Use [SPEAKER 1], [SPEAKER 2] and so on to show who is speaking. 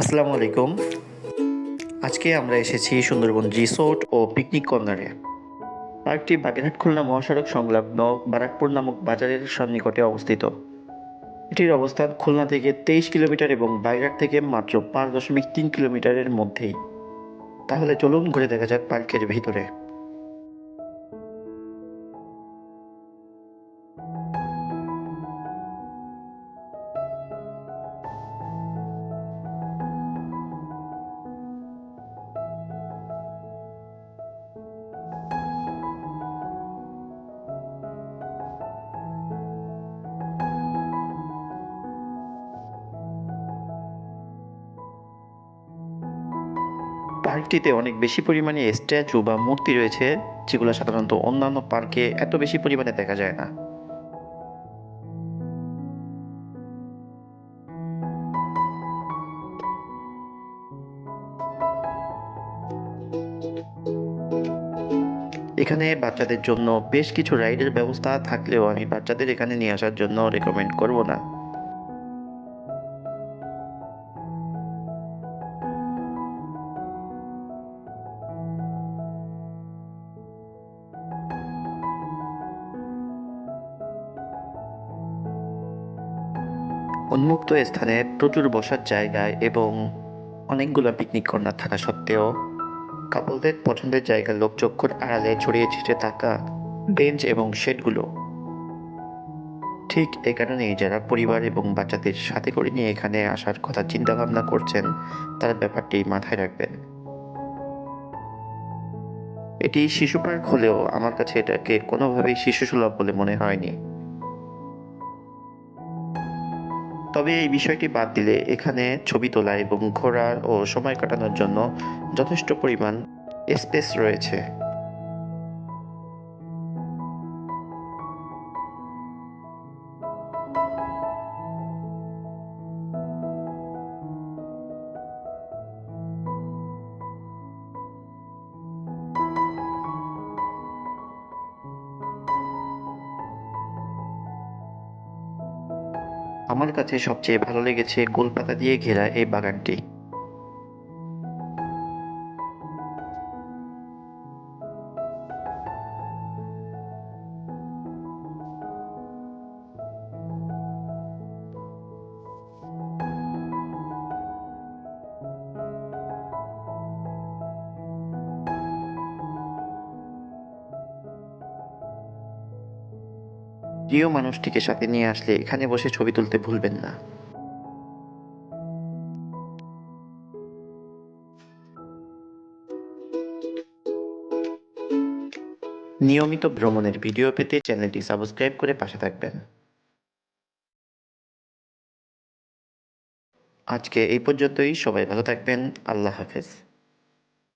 [SPEAKER 1] আসসালামু আলাইকুম। আজকে আমরা এসেছি সুন্দরবন রিসোর্ট ও পিকনিক কর্নারে। পার্কটি বাগেরহাট খুলনা মহাসড়ক সংলগ্ন বারাকপুর নামক বাজারের সন্নিকটে অবস্থিত। এটির অবস্থান খুলনা থেকে তেইশ কিলোমিটার এবং বাগেরহাট থেকে মাত্র পাঁচ দশমিক তিন কিলোমিটারের মধ্যেই। তাহলে চলুন ঘুরে দেখা যাক পার্কের ভিতরে। পার্কটিতে অনেক বেশি পরিমাণে স্ট্যাচু বা মূর্তি রয়েছে, যেগুলো সাধারণত অন্যান্য পার্কে এত বেশি পরিমাণে দেখা যায় না। এখানে বাচ্চাদের জন্য বেশ কিছু রাইডের ব্যবস্থা থাকলেও আমি বাচ্চাদের এখানে নিয়ে আসার জন্য রেকমেন্ড করব না। উন্মুক্ত স্থানে প্রচুর বসার জায়গায় এবং অনেকগুলো পিকনিক কর্নার থাকা সত্ত্বেও কাপলদের পছন্দের জায়গার লোকচক্ষুর আড়ালে ছড়িয়ে ছিটে থাকা বেঞ্চ এবং শেডগুলো ঠিক এ কারণেই যারা পরিবার এবং বাচ্চাদের সাথে করে নিয়ে এখানে আসার কথা চিন্তা ভাবনা করছেন, তারা ব্যাপারটি মাথায় রাখবেন। এটি শিশু পার্ক হলেও আমার কাছে এটাকে কোনোভাবেই শিশু সুলভ বলে মনে হয়নি। তবে এই বিষয়টি বাদ দিলে এখানে ছবি তোলা এবং ঘোরার ও সময় কাটানোর জন্য যথেষ্ট পরিমাণ স্পেস রয়েছে। আমার কাছে সবচেয়ে ভালো লেগেছে গোলপাতা দিয়ে ঘেরা এই বাগানটি। প্রিয় মানুষটিকে সাথে নিয়ে আসলে এখানে বসে ছবি তুলতে ভুলবেন না। নিয়মিত ভ্রমণের ভিডিও পেতে চ্যানেলটি সাবস্ক্রাইব করে পাশে থাকবেন। আজকে এই পর্যন্তই, সবাই ভালো থাকবেন, আল্লাহ হাফেজ।